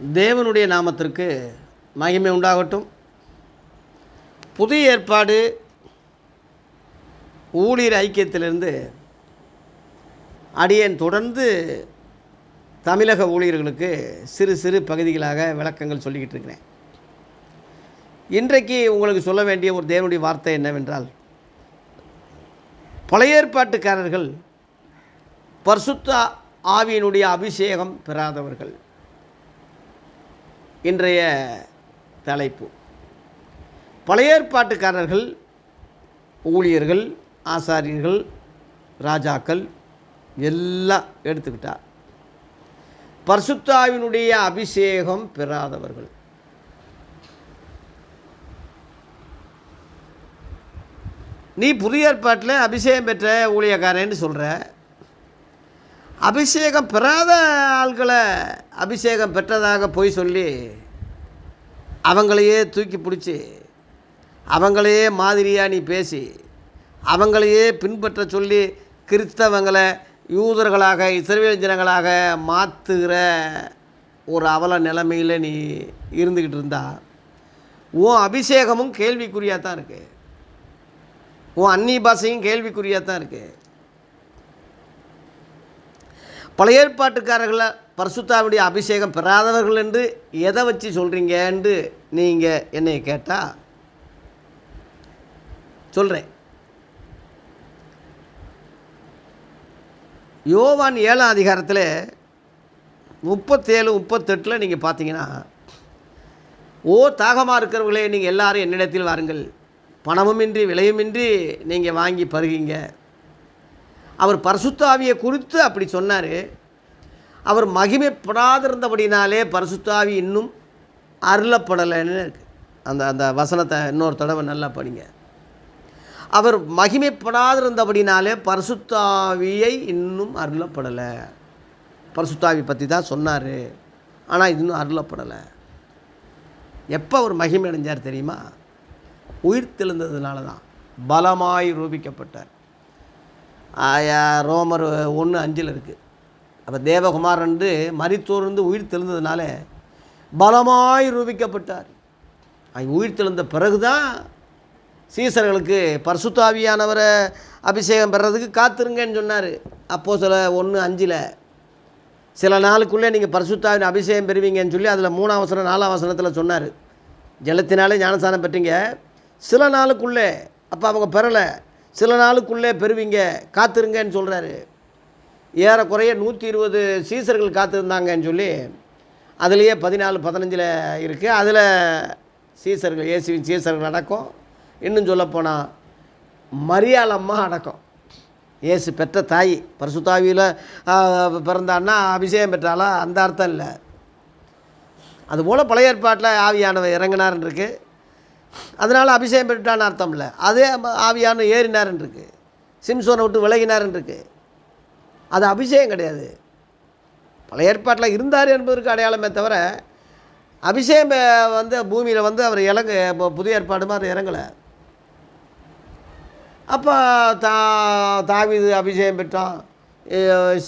தேவனுடைய நாமத்திற்கு மகிமை உண்டாகட்டும். புதிய ஏற்பாடு ஊழியர் ஐக்கியத்திலிருந்து அடியேன் தொடர்ந்து தமிழக ஊழியர்களுக்கு சிறு சிறு பகுதிகளாக விளக்கங்கள் சொல்லிக்கிட்டு இருக்கிறேன். இன்றைக்கு உங்களுக்கு சொல்ல வேண்டிய ஒரு தேவனுடைய வார்த்தை என்னவென்றால் பழைய ஏற்பாட்டுக்காரர்கள் பர்சுத்த ஆவியினுடைய அபிஷேகம் பெறாதவர்கள். இன்றைய தலைப்பு. பழைய ஏற்பாட்டுக்காரர்கள் ஊழியர்கள் ஆசாரியர்கள் ராஜாக்கள் எல்லாம் எடுத்துக்கிட்டார். பர்சுத்தாவினுடைய அபிஷேகம் பெறாதவர்கள். நீ புதிய ஏற்பாட்டில் அபிஷேகம் பெற்ற ஊழியக்காரன்னு சொல்கிற அபிஷேகம் பெறாத ஆள்களை அபிஷேகம் பெற்றதாக போய் சொல்லி அவங்களையே தூக்கி பிடிச்சி அவங்களையே மாதிரியாக நீ பேசி அவங்களையே பின்பற்ற சொல்லி கிறிஸ்தவங்களை யூதர்களாக இஸ்ரவேல் ஜனங்களாக மாற்றுகிற ஒரு அவல நிலைமையில் நீ இருந்துக்கிட்டு இருந்தா உன் அபிஷேகமும் கேள்விக்குறியாக தான் இருக்குது உன் அன்னி பாஷையும் கேள்விக்குறியாக தான் இருக்குது பழைய ஏற்பாட்டுக்காரர்களை பரிசுத்தாவுடைய அபிஷேகம் பெறாதவர்கள் என்று எதை வச்சு சொல்கிறீங்கன்ட்டு நீங்கள் என்னை கேட்டால் சொல்கிறேன் யோவான் ஏழாம் அதிகாரத்தில் முப்பத்தேழு முப்பத்தெட்டில் நீங்கள் பார்த்தீங்கன்னா ஓ தாகமாக இருக்கிறவர்களே நீங்கள் எல்லாரும் என்னிடத்தில் வாருங்கள். பணமுமின்றி விலையுமின்றி நீங்கள் வாங்கி பருகிங்க. அவர் பரசுத்தாவியை குறித்து அப்படி சொன்னார். அவர் மகிமைப்படாதிருந்தபடினாலே பரிசுத்தாவி இன்னும் அருளப்படலைன்னு இருக்குது அந்த அந்த வசனத்தை இன்னொரு தடவை நல்லா படிங்க. அவர் மகிமைப்படாதிருந்தபடினாலே பரிசுத்தாவியை இன்னும் அருளப்படலை. பரிசுத்தாவி பற்றி தான் சொன்னார். ஆனால் இன்னும் அருளப்படலை. எப்போ அவர் மகிமை அடைஞ்சார் தெரியுமா? உயிர் தெழுந்ததுனால தான் பலமாய் ரூபிக்கப்பட்டார். ஆயா ரோமர் ஒன்று அஞ்சில் இருக்குது அப்போ தேவகுமாரன் மரித்தோர்ந்து உயிர் தெழுந்ததுனால பலமாய் ரூபிக்கப்பட்டார். உயிர் தெழுந்த பிறகு தான் சீசர்களுக்கு பரிசுத்தாவியானவரை அபிஷேகம் பெறதுக்கு காத்திருங்கன்னு சொன்னார். அப்போ சில ஒன்று அஞ்சில் சில நாளுக்குள்ளே நீங்கள் பரிசுத்தாவின் அபிஷேகம் பெறுவீங்கன்னு சொல்லி அதில் மூணாம் வசனம் நாலாம் வசனத்தில் சொன்னார். ஜலத்தினாலே ஞானஸ்தானம் பெற்றீங்க. சில நாளுக்குள்ளே அப்போ அவங்க பெறலை. சில நாளுக்குள்ளே பெறுவீங்க காத்திருங்கன்னு சொல்கிறாரு ஏறக்குறைய நூற்றி இருபது சீசர்கள் காத்திருந்தாங்கன்னு சொல்லி அதுலேயே பதினாலு பதினஞ்சில் இருக்குது அதில் சீசர்கள் இயேசுவின் சீசர்கள் அடக்கம். இன்னும் சொல்லப்போனால் மரியாளம்மா அடக்கம். இயேசு பெற்ற தாய் பரிசுத்தாவியில் பிறந்தான்னா அபிஷேகம் பெற்றாலா அந்த அர்த்தம் இல்லை. அதுபோல் பழைய ஏற்பாட்டில் ஆவியானவர் இறங்கினார்ன்னு இருக்குது அதனால் அபிஷேகம் பெற்றான்னு அர்த்தம் இல்லை அதே ஆவியான ஏறினார்னு இருக்கு சிம்சோனை விட்டு விலகினார்னு இருக்கு அது அபிஷேகம் கிடையாது. பழைய ஏற்பாட்டில் இருந்தார் என்பதற்கு அடையாளமே தவிர அபிஷேகம் வந்து பூமியில் வந்து அவர் இறங்க புதிய ஏற்பாடு மாதிரி இறங்கலை. அப்போ தா தாவிது அபிஷேகம் பெற்றான்.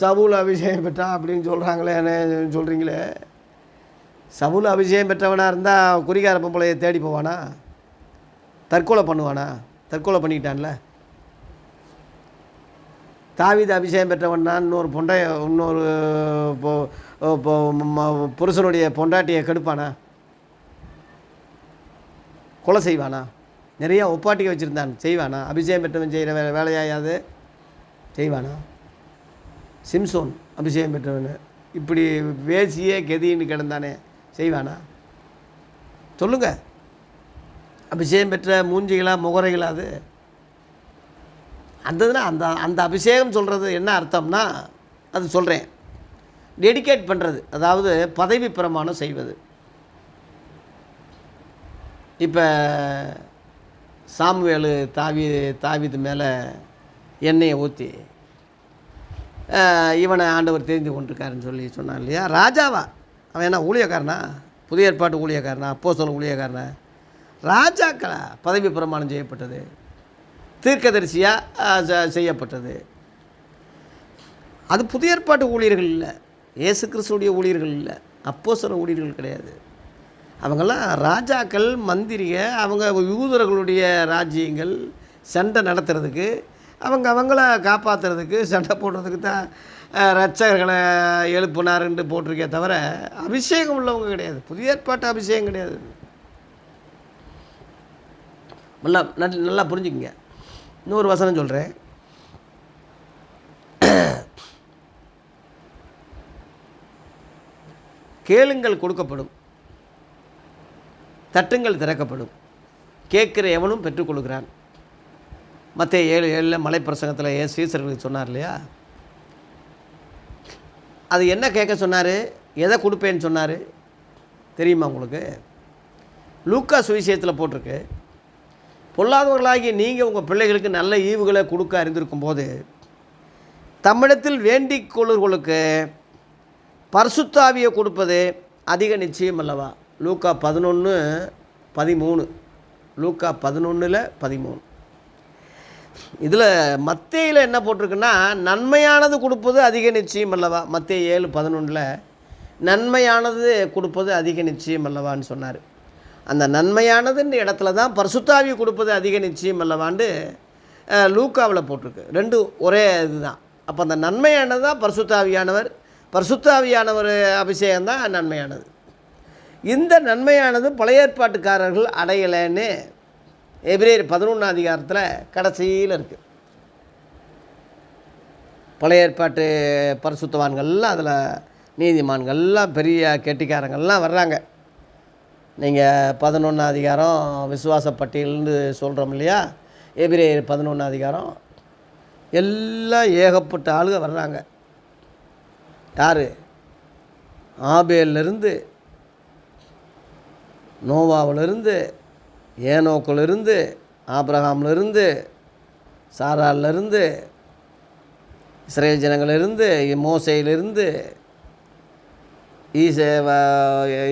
சவுல் அபிஷேகம் பெற்றான் அப்படின்னு சொல்கிறாங்களே என்ன சொல்கிறீங்களே சவுல் அபிஷேகம் பெற்றவனாக இருந்தால் குறிகார பொம்பளையை தேடி போவானா? தற்கொலை பண்ணுவானா? தற்கொலை பண்ணிக்கிட்டான்ல. தாவிதை அபிஷேகம் பெற்றவன் தான். இன்னொரு பொண்டை இன்னொரு புருஷனுடைய பொண்டாட்டியை கெடுப்பானா? கொலை செய்வானா? நிறையா ஒப்பாட்டிக்க வச்சுருந்தான். செய்வானா? அபிஷேகம் பெற்றவன் செய்கிற வே வேலையாயாது? செய்வானா? சிம்சோன் அபிஷேகம் பெற்றவன். இப்படி வேசியே கெதின்னு கிடந்தானே. செய்வானா? சொல்லுங்கள் அபிஷேகம் பெற்ற மூஞ்சிகளா முகரைகளா அது? அந்த இதில் அந்த அந்த அபிஷேகம் சொல்கிறது என்ன அர்த்தம்னா அது சொல்கிறேன் டெடிகேட் பண்ணுறது அதாவது பதவி பிரமாணம் செய்வது. இப்போ சாமுவேலு தாவி தாவிது மேலே எண்ணெயை ஊற்றி இவனை ஆண்டவர் தெரிந்து கொண்டிருக்காருன்னு சொல்லி சொன்னான் இல்லையா? ராஜாவா. அவன் என்ன ஊழியக்காரனா? புதிய ஏற்பாட்டு ஊழியக்காரனா? அப்போ சொல்ல ஊழியக்காரனா? ராஜாக்களாக பதவி பிரமாணம் செய்யப்பட்டது. தீர்க்கதரிசியாக செய்யப்பட்டது. அது புதிய ஏற்பாட்டு ஊழியர்கள் இல்லை. இயேசு கிறிஸ்துடைய ஊழியர்கள் இல்லை. அப்போ சில ஊழியர்கள் கிடையாது. அவங்கெல்லாம் ராஜாக்கள் மந்திரிக அவங்க யூதர்களுடைய ராஜ்யங்கள் சண்டை நடத்துறதுக்கு அவங்க அவங்கள காப்பாற்றுறதுக்கு சண்டை போடுறதுக்கு தான் ரச்சகர்களை ரட்சகர்களை எழுப்புனாருன்ட்டு போட்டிருக்கே தவிர அபிஷேகம் உள்ளவங்க கிடையாது. புதிய ஏற்பாட்டு அபிஷேகம் கிடையாது. நல்லா நல்- நல்லா புரிஞ்சுக்கங்க. இன்னொரு வசனம் சொல்கிறேன் கேளுங்கள் கொடுக்கப்படும். தட்டுங்கள் திறக்கப்படும். கேட்குற எவனும் பெற்றுக்கொள்கிறான் மற்ற ஏழு ஏழில் மலைப்பிரசங்கத்தில் ஏ சீசர்களுக்கு சொன்னார் இல்லையா? அது என்ன கேட்க சொன்னார்? எதை கொடுப்பேன்னு சொன்னார்? தெரியுமா உங்களுக்கு? லூக்கா சுவிசேஷத்தில் போட்டிருக்கு. பொல்லாதவர்களாகிய நீங்கள் உங்கள் பிள்ளைகளுக்கு நல்ல ஈவுகளை கொடுக்க அறிந்திருக்கும் போது தமிழத்தில் வேண்டிக் கொள்ளுகளுக்கு பரிசுத்தாவியை கொடுப்பது அதிக நிச்சயம் அல்லவா? லூக்கா பதினொன்று பதிமூணு. லூக்கா பதினொன்றில் பதிமூணு. இதில் மத்தியில் என்ன போட்டிருக்குன்னா நன்மையானது கொடுப்பது அதிக நிச்சயம் அல்லவா? மத்திய ஏழு பதினொன்றில் நன்மையானது கொடுப்பது அதிக நிச்சயம் அல்லவான்னு சொன்னார். அந்த நன்மையானதுன்ற இடத்துல தான் பரிசுத்தாவி கொடுப்பது அதிக நிச்சயம் அல்லவாண்டு லூக்காவில் போட்டிருக்கு. ரெண்டு ஒரே இதுதான். அப்போ அந்த நன்மையானது தான் பரிசுத்தாவியானவர். பரிசுத்தாவியானவர் அபிஷேகம் தான் நன்மையானது. இந்த நன்மையானது பழைய ஏற்பாட்டுக்காரர்கள் அடையலைன்னு எபிரேயர் பதினொன்றாம் அதிகாரத்தில் கடைசியில் இருக்குது பழைய ஏற்பாட்டு பரிசுத்தவான்கள்லாம் அதில் நீதிமான்கள்லாம் பெரிய கெட்டிக்காரங்கள்லாம் வர்றாங்க. நீங்கள் பதினொன்று அதிகாரம் விசுவாச பட்டியல்னு சொல்கிறோம் இல்லையா? எபிரேயர் பதினொன்று அதிகாரம். எல்லாம் ஏகப்பட்ட ஆளுங்க வர்றாங்க. யார்? ஆபேலிருந்து நோவாவிலிருந்து ஏனோக்கிலிருந்து ஆப்ரஹாம்லேருந்து சாராலிருந்து இஸ்ரேல் ஜனங்களிலிருந்து மோசையிலிருந்து ஈச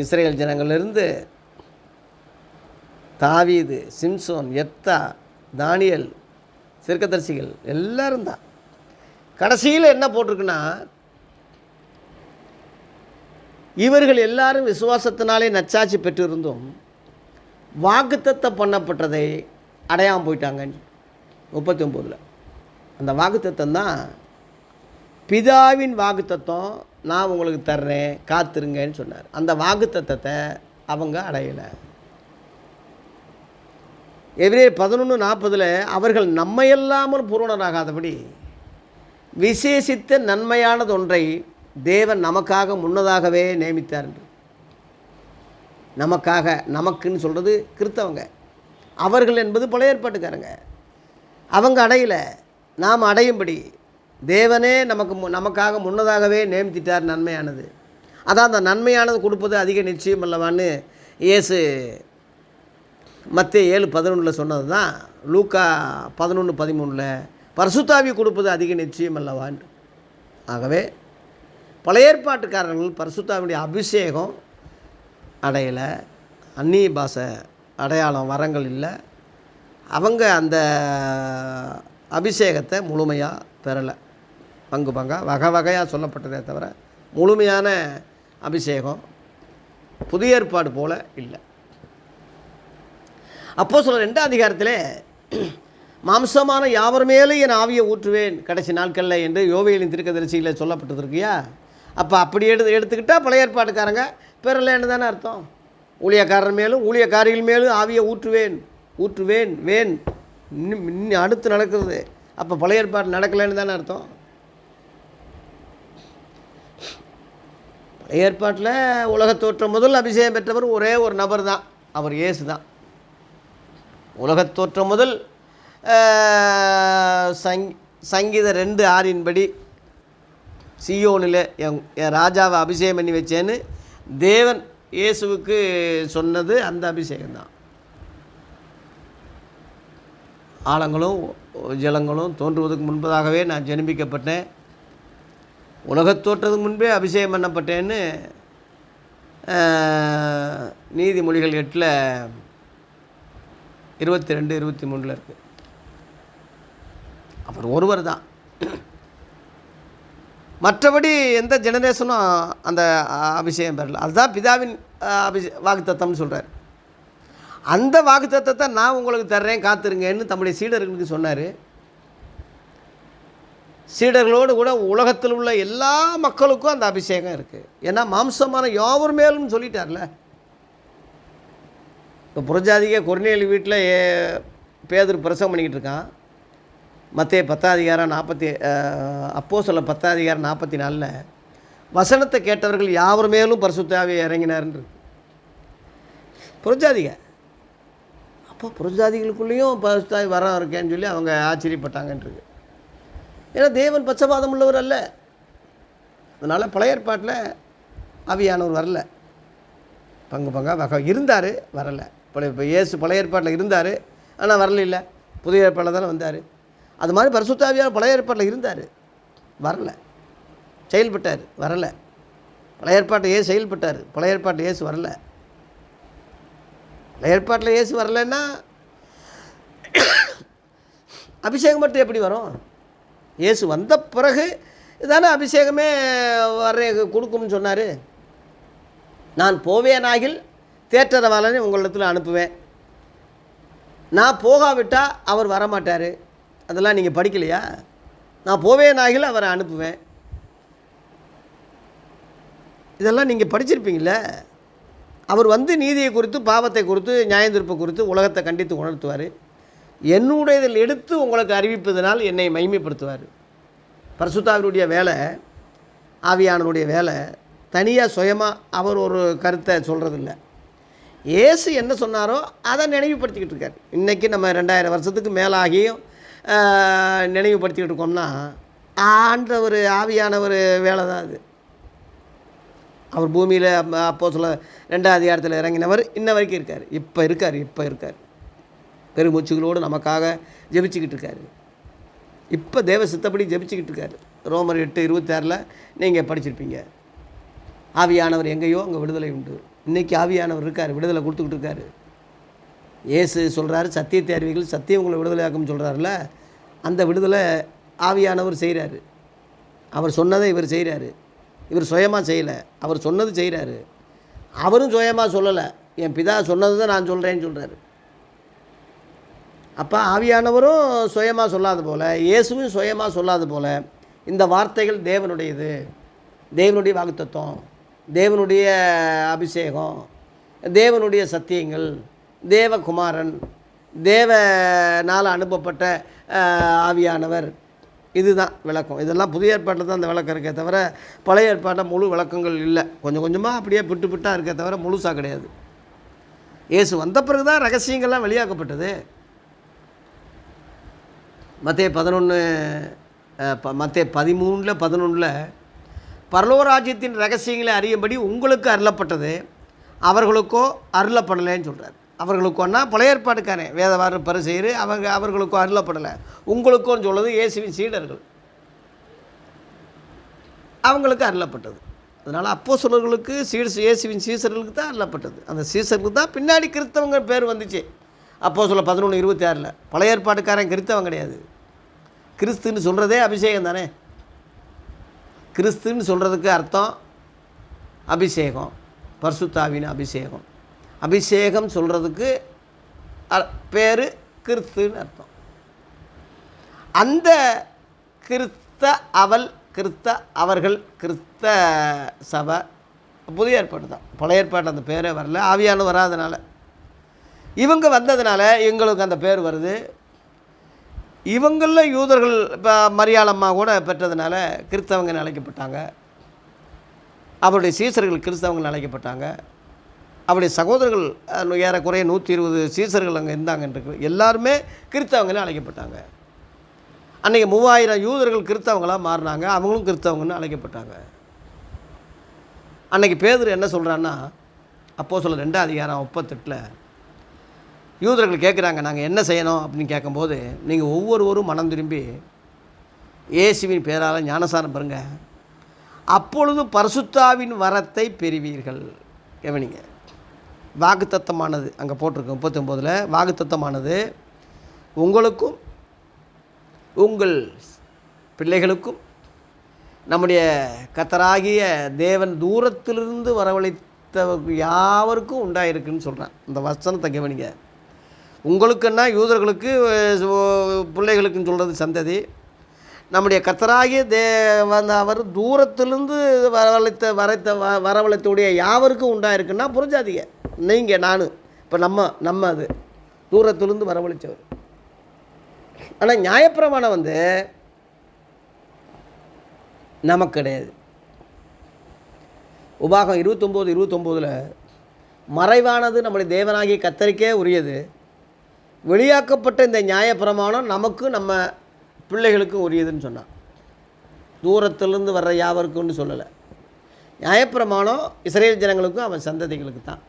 இஸ்ரேல் ஜனங்களிலிருந்து தாவீது சிம்சோன் எத்தா தானியல் சிறுக்கதரிசிகள் எல்லாரும் தான். கடைசியில் என்ன போட்டிருக்குன்னா இவர்கள் எல்லாரும் விசுவாசத்தினாலே நச்சாட்சி பெற்றிருந்தும் வாக்குத்தத்தை பண்ணப்பட்டதை அடையாமல் போயிட்டாங்க. முப்பத்தி ஒம்போதில் அந்த வாக்குத்தத்தம் தான் பிதாவின் வாக்குத்தத்தம் நான் உங்களுக்கு தர்றேன் காத்திருங்கன்னு சொன்னார். அந்த வாக்குத்தத்தத்தை அவங்க அடையலை. எதிரே பதினொன்று நாற்பதில் அவர்கள் நம்மையல்லாமல் பூரணராகாதபடி விசேஷித்த நன்மையானது ஒன்றை தேவன் நமக்காக முன்னதாகவே நியமித்தார் என்று. நமக்காக நமக்குன்னு சொல்கிறது கிறித்தவங்க. அவர்கள் என்பது பழைய ஏற்பாட்டுக்காரங்க அவங்க அடையலை. நாம் அடையும்படி தேவனே நமக்கு மு- நமக்காக முன்னதாகவே நியமித்திட்டார் நன்மையானது. அதான் அந்த நன்மையானது கொடுப்பது அதிக நிச்சயம் அல்லவான்னு இயேசு மத்திய ஏழு பதினொன்றில் சொன்னது தான் லூக்கா பதினொன்று பதிமூணில் பரிசுத்தாவி கொடுப்பது அதிக நிச்சயம் அல்லவான் ஆகவே பழைய ஏற்பாட்டுக்காரர்கள் பரிசுத்தாவினுடைய அபிஷேகம் அடையலை. அந்நிய பாஷை அடையாளம் வரங்கள் இல்லை. அவங்க அந்த அபிஷேகத்தை முழுமையாக பெறலை. பங்கு பங்காக வகை வகையாக சொல்லப்பட்டதே தவிர முழுமையான அபிஷேகம் புதிய ஏற்பாடு போல் இல்லை. அப்போ சொல்ல ரெண்டாம் அதிகாரத்தில் மாம்சமான யாவர் மேலும் என் ஆவியை ஊற்றுவேன். கடைசி நாட்களில் என்று யோவேலின் திருக்கதரிசியில் சொல்லப்பட்டிருக்கியா? அப்போ அப்படி எடுத்து எடுத்துக்கிட்டால் பழைய ஏற்பாட்டுக்காரங்க பெறலைன்னு தானே அர்த்தம். ஊழியக்காரர் மேலும் ஊழியக்காரிகள் மேலும் ஆவியை ஊற்றுவேன் ஊற்றுவேன் வேன். இன்னும் அடுத்து நடக்கிறது. அப்போ பழைய ஏற்பாடு நடக்கலைன்னு தானே அர்த்தம். பழைய ஏற்பாட்டில் உலகத் தோற்றம் முதல் அபிஷேகம் பெற்றவர் ஒரே ஒரு நபர் தான் அவர் இயேசு தான் உலகத் தோற்றம் முதல் சங் சங்கீத ரெண்டு ஆறின்படி சியோனில் என் என் ராஜாவை அபிஷேகம் பண்ணி வச்சேன்னு தேவன் இயேசுவுக்கு சொன்னது அந்த அபிஷேகம் தான் ஆழங்களும் ஜலங்களும் தோன்றுவதற்கு முன்பதாகவே நான் ஜெனிப்பிக்கப்பட்டேன். உலகத் தோற்றதுக்கு முன்பே அபிஷேகம் பண்ணப்பட்டேன்னு நீதிமொழிகள் எட்டில் இருபத்தி ரெண்டு இருபத்தி மூணில் இருக்குது அவர் ஒருவர் தான். மற்றபடி எந்த ஜெனரேஷனும் அந்த அபிஷேகம் பெறல. அதுதான் பிதாவின் அபிஷே வாக்குத்தத்தம்னு சொல்கிறார் அந்த வாக்குத்தத்தத்தை நான் உங்களுக்கு தர்றேன் காத்துருங்கன்னு தம்முடைய சீடர்களுக்கு சொன்னார். சீடர்களோடு கூட உலகத்தில் உள்ள எல்லா மக்களுக்கும் அந்த அபிஷேகம் இருக்குது ஏன்னா மாம்சமான யாவர் மேலும் சொல்லிட்டார்ல. இப்போ புரஜாதிக கொர்நேலி வீட்டில் ஏ பேதர் பிரசவம் பண்ணிக்கிட்டு இருக்கான். மத்திய பத்தாதிகாரம் நாற்பத்தி அப்போ சொல்ல பத்தாதிகாரம் நாற்பத்தி நாலில் வசனத்தை கேட்டவர்கள் யாவர் மேலும் பரிசுத்தாவி இறங்கினார்ன்று புரஜாதிக அப்போ புரஜாதிகளுக்குள்ளேயும் பரிசுத்தாவி வரம் இருக்கேன்னு சொல்லி அவங்க ஆச்சரியப்பட்டாங்கன்றது ஏன்னா தேவன் பச்சபாதம் உள்ளவர் அல்ல. அதனால் பழைய ஏற்பாட்டில் ஆவியானவர் வரல. பங்கு பங்காக வகை இருந்தார் வரலை. பழைய இப்போ இயேசு பழைய ஏற்பாட்டில் இருந்தார் ஆனால் வரல இல்லை புதிய ஏற்பாட்டில் தானே வந்தார். அது மாதிரி பரிசுத்தாவியார் பழைய ஏற்பாட்டில் இருந்தார். வரல. செயல்பட்டார். வரலை. பழைய ஏற்பாட்டில் ஏசு செயல்பட்டார். பழைய ஏற்பாட்டில் ஏசு வரல. பழைய ஏற்பாட்டில் ஏசு வரலைன்னா அபிஷேகம் மட்டும் எப்படி வரும்? இயேசு வந்த பிறகு தானே அபிஷேகமே வர கொடுக்கும்னு சொன்னார். நான் போவேனாகில் தேற்றரவாளனை உங்களிடத்தில் அனுப்புவேன். நான் போகாவிட்டால் அவர் வரமாட்டார். அதெல்லாம் நீங்கள் படிக்கலையா? நான் போவே நாயில் அவரை அனுப்புவேன். இதெல்லாம் நீங்கள் படிச்சிருப்பீங்கள அவர் வந்து நீதியை குறித்து பாவத்தை குறித்து நியாயந்திருப்பை குறித்து உலகத்தை கண்டித்து உணர்த்துவார். என்னுடையதில் எடுத்து உங்களுக்கு அறிவிப்பதனால் என்னை மைமைப்படுத்துவார் பரசுத்தாவினுடைய வேலை ஆவியானனுடைய வேலை தனியாக சுயமாக அவர் ஒரு கருத்தை சொல்கிறதில்ல இயேசு என்ன சொன்னாரோ அதை நினைவுபடுத்திக்கிட்டு இருக்கார். இன்றைக்கி நம்ம ரெண்டாயிரம் வருஷத்துக்கு மேலாகியும் நினைவுபடுத்திக்கிட்டு இருக்கோம்னா அந்த ஒரு ஆவியான ஒரு வேலை தான் அது. அவர் பூமியில் அப்போ சொல்ல ரெண்டாவது இடத்துல இறங்கினவர் இன்ன வரைக்கும் இருக்கார். இப்போ இருக்கார் இப்போ இருக்கார். பெருமூச்சுகளோடு நமக்காக ஜெபிச்சுக்கிட்டு இருக்காரு. இப்போ தேவ சித்தப்படி ஜெபிச்சுக்கிட்டு இருக்காரு. ரோமர் எட்டு இருபத்தாறில் நீங்கள் படிச்சிருப்பீங்க. ஆவியானவர் எங்கேயோ அங்கே விடுதலை உண்டு. இன்றைக்கி ஆவியானவர் இருக்கார் விடுதலை கொடுத்துக்கிட்டு இருக்காரு. இயேசு சொல்கிறாரு சத்தியத்தை அறிவிகள் சத்தியம் உங்களை விடுதலையாக்கும் சொல்கிறாருல அந்த விடுதலை ஆவியானவர் செய்கிறாரு அவர் சொன்னதை இவர் செய்கிறாரு இவர் சுயமாக செய்யலை அவர் சொன்னது செய்கிறாரு அவரும் சுயமாக சொல்லலை என் பிதா சொன்னது தான் நான் சொல்கிறேன்னு சொல்கிறாரு அப்போ ஆவியானவரும் சுயமாக சொல்லாத போல் இயேசுவும் சுயமாக சொல்லாத போல் இந்த வார்த்தைகள் தேவனுடையது தேவனுடைய வாக்குத்தத்துவம் தேவனுடைய அபிஷேகம் தேவனுடைய சத்தியங்கள் தேவகுமாரன் தேவனால் அனுப்பப்பட்ட ஆவியானவர். இதுதான் விளக்கம். இதெல்லாம் புதிய ஏற்பாட்டில் தான் அந்த விளக்கம் இருக்கே தவிர பழைய ஏற்பாட்டில் முழு விளக்கங்கள் இல்லை. கொஞ்சம் கொஞ்சமாக அப்படியே பிட்டு பிட்டாக இருக்கே தவிர முழுசாக கிடையாது. இயேசு வந்த பிறகு தான் ரகசியங்கள்லாம் வெளியாக்கப்பட்டது. மற்ற பதினொன்று மற்ற பதிமூணில் பதினொன்றில் பரலோராஜ்யத்தின் ரகசியங்களை அறியும்படி உங்களுக்கு அருளப்பட்டது. அவர்களுக்கோ அருளப்படலைன்னு சொல்கிறார் அவர்களுக்கோன்னா பழைய ஏற்பாடுக்காரன் வேதவாறு பரிசெயர் அவங்க அவர்களுக்கோ அருளப்படலை. உங்களுக்கோன்னு சொல்லுது இயேசுவின் சீடர்கள். அவங்களுக்கு அருளப்பட்டது. அதனால் அப்போ சொல்லர்களுக்கு சீர் இயேசுவின் சீசர்களுக்கு தான் அருளப்பட்டது. அந்த சீசருக்கு தான் பின்னாடி கிறிஸ்தவங்க பேர் வந்துச்சு. அப்போ சொல்ல பதினொன்று இருபத்தி ஆறில். பழைய ஏற்பாட்டுக்காரன் கிறிஸ்தவன் கிடையாது. கிறிஸ்துன்னு சொல்கிறதே அபிஷேகம் தானே கிறிஸ்துன்னு சொல்கிறதுக்கு அர்த்தம் அபிஷேகம் பர்சுத்தாவின் அபிஷேகம். அபிஷேகம் சொல்கிறதுக்கு பேர் கிறிஸ்துன்னு அர்த்தம். அந்த கிறிஸ்த அவள் கிறிஸ்த அவர்கள் கிறிஸ்த சபை புதிய ஏற்பாடு தான். பழைய ஏற்பாடு அந்த பேரே வரல ஆவியானு வராதனால. இவங்க வந்ததுனால எங்களுக்கு அந்த பேர் வருது. இவங்களில் யூதர்கள் இப்போ மரியாளம்மா கூட பெற்றதுனால கிறிஸ்தவங்க அழைக்கப்பட்டாங்க. அவருடைய சீசர்கள் கிறிஸ்தவங்க அழைக்கப்பட்டாங்க. அவருடைய சகோதரர்கள் ஏறக்குறைய நூற்றி இருபது சீசர்கள் அங்கே இருந்தாங்கன்றது. எல்லாருமே கிறிஸ்தவங்களே அழைக்கப்பட்டாங்க. அன்றைக்கி மூவாயிரம் யூதர்கள் கிறிஸ்தவங்களாக மாறினாங்க. அவங்களும் கிறிஸ்தவங்கன்னு அழைக்கப்பட்டாங்க. அன்றைக்கி பேதர் என்ன சொல்கிறான்னா அப்போது சொல்ல ரெண்டாம் அதிகாரம் முப்பத்தெட்டில் யூதர்கள் கேட்குறாங்க நாங்கள் என்ன செய்யணும்? அப்படின்னு கேட்கும்போது நீங்கள் ஒவ்வொருவரும் மனம் திரும்பி இயேசுவின் பேரால் ஞானசாரம் பெறுங்க. அப்பொழுது பரசுத்தாவின் வரத்தை பெறுவீர்கள். கவனிங்க. வாக்குத்தத்தமானது அங்கே போட்டிருக்கு முப்பத்தொம்போதில் வாக்குத்தத்தமானது உங்களுக்கும் உங்கள் பிள்ளைகளுக்கும் நம்முடைய கத்தராகிய தேவன் தூரத்திலிருந்து வரவழைத்த யாவருக்கும் உண்டாயிருக்குன்னு சொல்கிறேன் இந்த வசனத்தை கவனிங்க. உங்களுக்குன்னா யூதர்களுக்கு பிள்ளைகளுக்குன்னு சொல்கிறது சந்ததி. நம்முடைய கத்தராகிய தே வந்த அவர் தூரத்திலிருந்து வரவழைத்த வரைத்த வ வரவழைத்தவுடைய யாவருக்கும் உண்டாயிருக்குன்னா புரிஞ்சாதீங்க நீங்கள் நான். இப்போ நம்ம நம்ம அது. தூரத்திலிருந்து வரவழைச்சவர். ஆனால் நியாயப்பிரமாணம் வந்து நமக்கு கிடையாது. உபாகம் இருபத்தொம்போது இருபத்தொம்போதில் மறைவானது நம்முடைய தேவனாகிய கத்தரிக்கே உரியது. வெளியாக்கப்பட்ட இந்த நியாயப்பிரமாணம் நமக்கு நம்ம பிள்ளைகளுக்கும் உரியதுன்னு சொன்னான். தூரத்திலிருந்து வர்ற யாவருக்கும்னு சொல்லலை. நியாயப்பிரமாணம் இஸ்ரேல் ஜனங்களுக்கும் அவன் சந்ததிகளுக்கு தான்.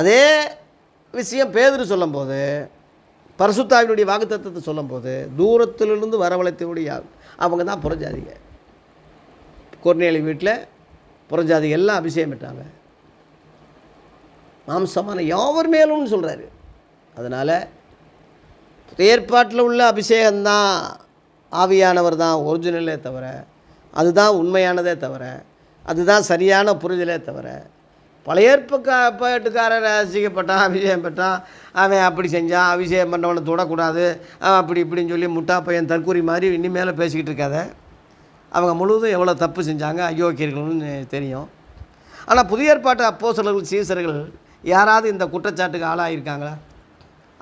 அதே விஷயம் பேதர் சொல்லும்போது பரசுத்தாவினுடைய வாக்குத்தத்தத்தை சொல்லும்போது தூரத்திலிருந்து வரவழைத்தவுடைய அவங்க தான் புறஞ்சாதிங்க கொர்நேலி வீட்டில் புறஜாதி எல்லாம் அபிஷேகம் பெற்றாங்க மாம்சமான யாவர் மேலும்னு சொல்கிறாரு அதனால் ஏற்பாட்டில் உள்ள அபிஷேகம்தான் ஆவியானவர் தான் ஒரிஜினலே தவிர அதுதான் உண்மையானதே தவிர அதுதான் சரியான புரிதலே தவிர பழைய ஏற்பாட்டுக்காரர் ரசிக்கப்பட்டான் அபிஷேகம் பெற்றான் அவன் அப்படி செஞ்சான் அபிஷேகம் பண்ணவனை தொடக்கூடாது அவன் அப்படி இப்படின்னு சொல்லி முட்டா பையன் தற்கூரி மாதிரி இனிமேல் பேசிக்கிட்டு இருக்காத. அவங்க முழுவதும் எவ்வளோ தப்பு செஞ்சாங்க அயோக்கியர்கள்னு தெரியும். ஆனால் புதிய ஏற்பாட்டு அப்போஸ்தலர்கள் சீசர்கள் யாராவது இந்த குற்றச்சாட்டுக்கு ஆளாயிருக்காங்களா?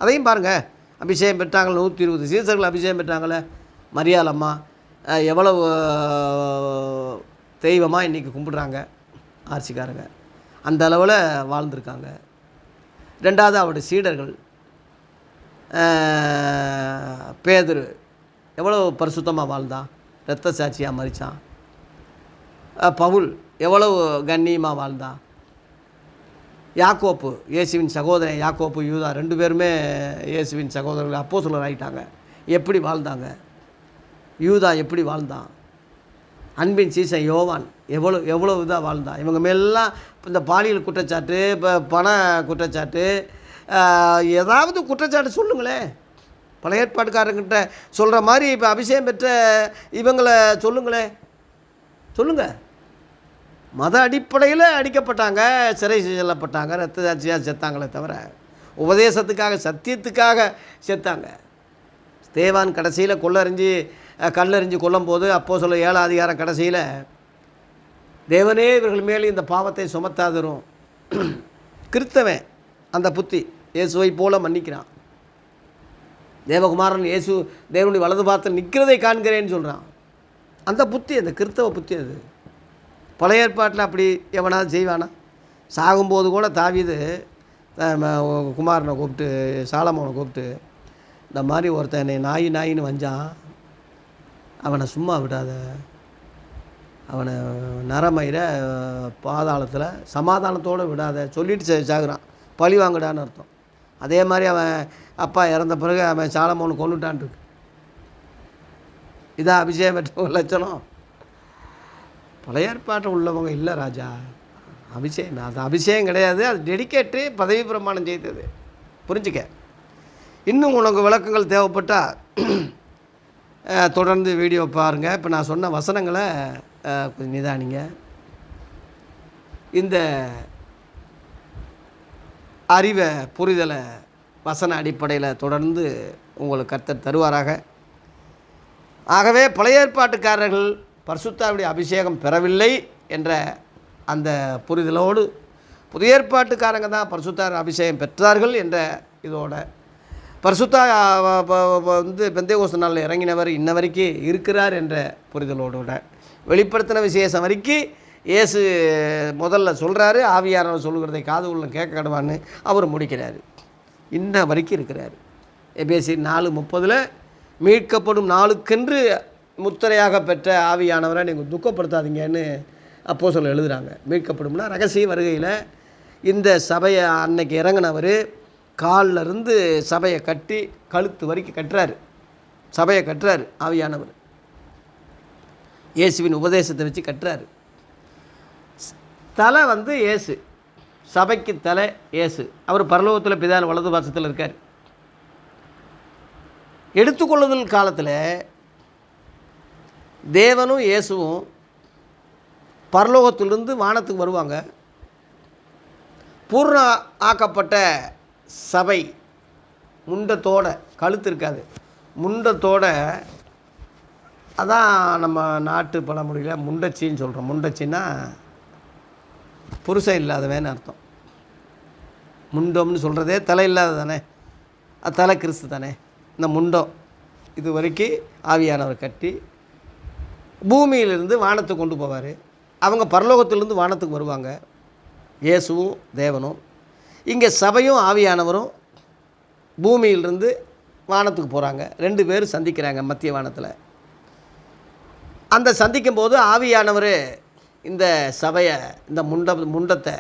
அதையும் பாருங்கள் அபிஷேகம் பெற்றாங்களே? நூற்றி இருபது சீசர்கள் அபிஷேகம் பெற்றாங்களே? மரியாளம்மா எவ்வளவு தெய்வமாக இன்றைக்கி கும்பிடுறாங்க? ஆர்சிக்காரங்க அந்த அளவில் வாழ்ந்திருக்காங்க. ரெண்டாவது அவருடைய சீடர்கள் பேதர் எவ்வளோ பரிசுத்தமாக வாழ்ந்தான். இரத்த சாட்சியாக மறித்தான் பவுல் எவ்வளவு கண்ணியமாக வாழ்ந்தான். யாக்கோப்பு இயேசுவின் சகோதரன் யாக்கோப்பு யூதா ரெண்டு பேருமே இயேசுவின் சகோதரர்கள் அப்போ ஆகிட்டாங்க எப்படி வாழ்ந்தாங்க? யூதா எப்படி வாழ்ந்தான்? அன்பின் சீசன் யோவான் எவ்வளோ எவ்வளோ இதாக வாழ்ந்தான் இவங்க மேலாம் இந்த பாலியல் குற்றச்சாட்டு இப்போ பண குற்றச்சாட்டு ஏதாவது குற்றச்சாட்டு சொல்லுங்களேன் பழைய ஏற்பாட்டுக்காரங்கிட்ட சொல்கிற மாதிரி இப்போ அபிஷேகம் பெற்ற இவங்களை சொல்லுங்களேன் சொல்லுங்கள் மத அடிப்படையில் அடிக்கப்பட்டாங்க சிறை செல்லப்பட்டாங்க ரத்த சாட்சியாக செத்தாங்களே தவிர உபதேசத்துக்காக சத்தியத்துக்காக செத்தாங்க. தேவான் கடைசியில் கொள்ளறிஞ்சு அஹ், கல்லறிஞ்சு கொல்லும்போது அப்போ சொல்ல ஏழாம் அதிகாரம் கடைசியில் தேவனே இவர்கள் மேலே இந்த பாவத்தை சுமத்தாதரும் கிறித்தவன் அந்த புத்தி இயேசுவை போல மன்னிக்கிறான். தேவகுமாரன் இயேசு தேவனுடைய வலது பார்த்து நிற்கிறதை காண்கிறேன்னு சொல்கிறான் அந்த புத்தி அந்த கிறித்தவ புத்தி அது. பழைய ஏற்பாட்டில் அப்படி எவனாவது செய்வானா? சாகும்போது கூட தாவிது குமாரனை கூப்பிட்டு சாலமோனை கூப்பிட்டு இந்த மாதிரி ஒருத்தன் என்னை நாய் நாயின்னு வஞ்சான். அவனை சும்மா விடாத. அவனை நரமயிர பாதாளத்தில் சமாதானத்தோடு விடாத. சொல்லிட்டு சாகுறான். பழி வாங்குடான்னு அர்த்தம். அதே மாதிரி அவன் அப்பா இறந்த பிறகு அவன் சாலமோனு கொண்டுட்டான் இருக்கு. இதான் அபிஷேகம் பெற்ற லட்சணம். பழைய ஏற்பாட்டில் உள்ளவங்க இல்லை ராஜா. அபிஷேகம் அது அபிஷேகம் கிடையாது. அது டெடிக்கேட்டு பதவி பிரமாணம் செய்தது. புரிஞ்சுக்க? இன்னும் உனக்கு விளக்கங்கள் தேவைப்பட்டால் தொடர்ந்து வீடியோ பாருங்கள் இப்போ நான் சொன்ன வசனங்களை கொஞ்சம் நிதானிங்க. இந்த அறிவை புரிதலை வசன அடிப்படையில் தொடர்ந்து உங்களுக்கு கர்த்தர் தருவாராக. ஆகவே பழைய ஏற்பாட்டுக்காரர்கள் பரிசுத்தாவுடைய அபிஷேகம் பெறவில்லை என்ற அந்த புரிதலோடு புதிய ஏற்பாட்டுக்காரங்க தான் பரிசுத்தார் அபிஷேகம் பெற்றார்கள் என்ற இதோட பரிசுத்தா வந்து பெந்தேகோஸ்து நாளில் இறங்கினவர் இன்ன வரைக்கும் இருக்கிறார் என்ற புரிதலோட வெளிப்படுத்தின விசேஷம் வரைக்கும் இயேசு முதல்ல சொல்கிறாரு ஆவியானவர் சொல்லுகிறதை காது உள்ள கேட்க கடவான்னு அவர் முடிக்கிறார். இன்ன வரைக்கும் இருக்கிறார். எபேசி நாலு முப்பதில் மீட்கப்படும் நாளுக்கென்று முத்திரையாக பெற்ற ஆவியானவரை நீங்கள் துக்கப்படுத்தாதீங்கன்னு அப்போ சொல்ல எழுதுகிறாங்க மீட்கப்படும்னா ரகசிய வருகையில் இந்த சபையை அன்னைக்கு இறங்கினவர் காலில் இருந்து சபையை கட்டி கழுத்து வரைக்கும் கட்டுறாரு. சபையை கட்டுறாரு ஆவியானவர். இயேசுவின் உபதேசத்தை வச்சு கட்டுறாரு. தலை வந்து இயேசு. சபைக்கு தலை இயேசு. அவர் பரலோகத்தில் பிதான வலது பாசத்தில் இருக்கார். எடுத்துக்கொள்ளுதல் காலத்தில் தேவனும் இயேசுவும் பரலோகத்திலிருந்து வானத்துக்கு வருவாங்க. பூர்ண ஆக்கப்பட்ட சபை முண்டத்தோட கழுத்து இருக்காது. முண்டத்தோட அதான் நம்ம நாட்டு பழமொழியில் முண்டச்சின்னு சொல்கிறோம் முண்டச்சின்னா புருஷன் இல்லாதவன்னு அர்த்தம். முண்டம்னு சொல்கிறதே தலை இல்லாத தானே அது தலை கிறிஸ்து தானே? இந்த முண்டம். இது வரைக்கும் ஆவியானவர் கட்டி பூமியிலிருந்து வானத்துக்கு கொண்டு போவார். அவங்க பரலோகத்திலிருந்து வானத்துக்கு வருவாங்க. இயேசுவும் தேவனும். இங்கே சபையும் ஆவியானவரும் பூமியிலிருந்து வானத்துக்கு போகிறாங்க ரெண்டு பேரும் சந்திக்கிறாங்க மத்திய வானத்தில். அந்த சந்திக்கும் போது ஆவியானவர் இந்த சபையை இந்த முண்ட முண்டத்தை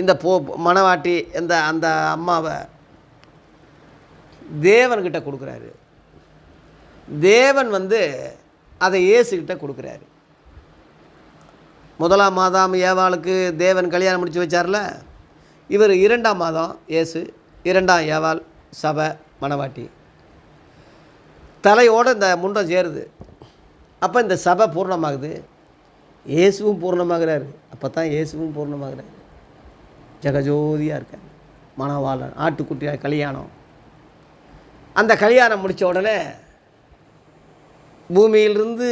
இந்த போ மணவாட்டி இந்த அந்த அம்மாவை தேவன்கிட்ட கொடுக்குறாரு. தேவன் வந்து அதை இயேசுகிட்ட கொடுக்குறாரு. முதலாம் மாதம் ஏவாளுக்கு தேவன் கல்யாணம் முடிச்சு வச்சார்ல? இவர் இரண்டாம் மாதம் இயேசு இரண்டாம் ஏவாள் சபை மணவாட்டி தலையோடு இந்த முண்டம் சேருது. அப்போ இந்த சபை பூர்ணமாகுது. இயேசுவும் பூர்ணமாகிறாரு. அப்போ தான் இயேசுவும் பூர்ணமாகிறாரு. ஜெகஜோதியாக இருக்கார். மணவாளன் ஆட்டுக்குட்டியாக கல்யாணம். அந்த கல்யாணம் முடித்த உடனே பூமியிலிருந்து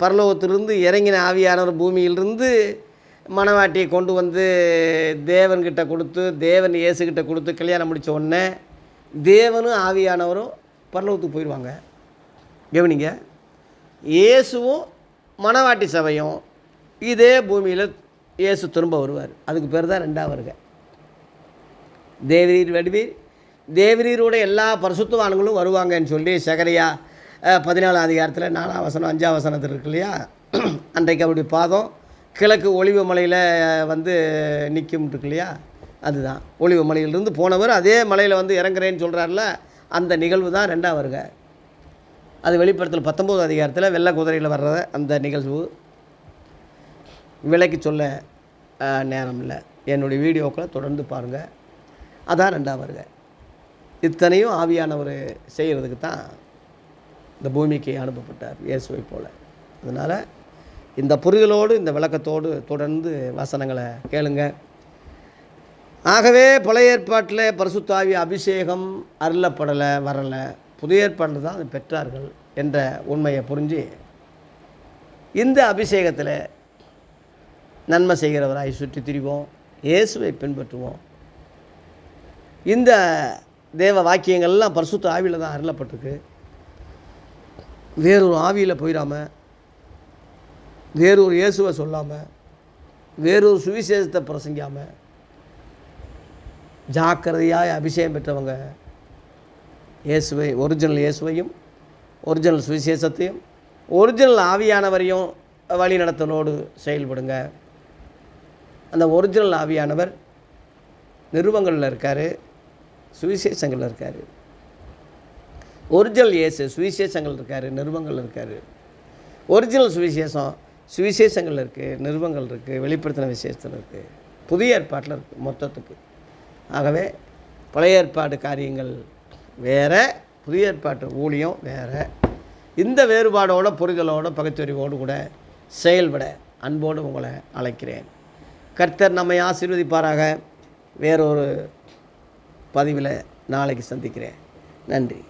பரலோகத்திலிருந்து இறங்கின ஆவியானவர் பூமியிலிருந்து மணவாட்டியை கொண்டு வந்து தேவன்கிட்ட கொடுத்து தேவன் இயேசுக்கிட்ட கொடுத்து கல்யாணம் முடித்த உடனே தேவனும் ஆவியானவரும் பரலோகத்துக்கு போயிடுவாங்க. கவனிங்க இயேசுவும் மணவாட்டி சபையும் இதே பூமியில் இயேசு திரும்ப வருவார். அதுக்கு பேர் தான் ரெண்டாவது வருகை. தேவரீர் வடிவீர் தேவரீரோட எல்லா பரிசுத்தவான்களும் வருவாங்கன்னு சொல்லி சகரியா பதினாலாம் அதிகாரத்தில் நாலாம் வசனம் அஞ்சாம் வசனத்தில் இருக்கு இல்லையா? அன்றைக்கு அவருடைய பாதம் கிழக்கு ஒளிவு மலையில் வந்து நிற்கும் இருக்கு இல்லையா? அதுதான். ஒளிவு மலையிலிருந்து போனவர் அதே மலையில் வந்து இறங்குறேன்னு சொல்கிறார்ல அந்த நிகழ்வு தான் ரெண்டாம் வருக. அது வெளிப்படத்தில் பத்தொம்போது அதிகாரத்தில் வெள்ளை குதிரையில் வர்ற அந்த நிகழ்வு. விலைக்கு சொல்ல நேரம் இல்லை. என்னுடைய வீடியோக்களை தொடர்ந்து பாருங்கள் அதான் ரெண்டாம் வருக. இத்தனையும் ஆவியானவர் செய்கிறதுக்கு தான் இந்த பூமிக்கு அனுப்பப்பட்டார் இயேசுவை போல். அதனால் இந்த புரிதலோடு இந்த விளக்கத்தோடு தொடர்ந்து வசனங்களை கேளுங்க. ஆகவே பழைய ஏற்பாட்டில் பரிசுத்தாவி அபிஷேகம் அருளப்படலை வரலை. புதிய ஏற்பாட்டில் தான் அதை பெற்றார்கள் என்ற உண்மையை புரிஞ்சு இந்த அபிஷேகத்தில் நன்மை செய்கிறவராய் சுற்றி திரிவோம் இயேசுவை பின்பற்றுவோம். இந்த தேவ வாக்கியங்கள்லாம் பரிசுத்த ஆவியில் தான் அருளப்பட்டிருக்கு. வேறொரு ஆவியில் போயிடாம வேறொரு இயேசுவை சொல்லாமல் வேறொரு சுவிசேஷத்தை பிரசங்காமல் ஜாக்கிரதையாக அபிஷேகம் பெற்றவங்க இயேசுவை ஒரிஜினல் இயேசுவையும் ஒரிஜினல் சுவிசேஷத்தையும் ஒரிஜினல் ஆவியானவரையும் வழி நடத்தலோடு செயல்படுங்க. அந்த ஒரிஜினல் ஆவியானவர் நிறுவங்களில் இருக்கார் சுவிசேஷங்களில் இருக்கார். ஒரிஜினல் இயேசு சுவிசேஷங்கள் இருக்கார் நிறுவங்கள் இருக்கார். ஒரிஜினல் சுவிசேஷம் சுவிசேஷங்கள் இருக்குது நிறுவங்கள் இருக்குது வெளிப்படுத்தின விசேஷத்தில் இருக்குது புதிய ஏற்பாட்டில் இருக்குது மொத்தத்துக்கு. ஆகவே பழைய ஏற்பாடு காரியங்கள் வேறு புதிய ஏற்பாட்டு ஊழியம் வேறு. இந்த வேறுபாடோட புரிதலோட பகுத்தறிவோடு கூட செயல்பட அன்போடு உங்களை அழைக்கிறேன். கர்த்தர் நம்மை ஆசீர்வதிப்பாராக. வேறொரு பதிவில் நாளைக்கு சந்திக்கிறேன். நன்றி.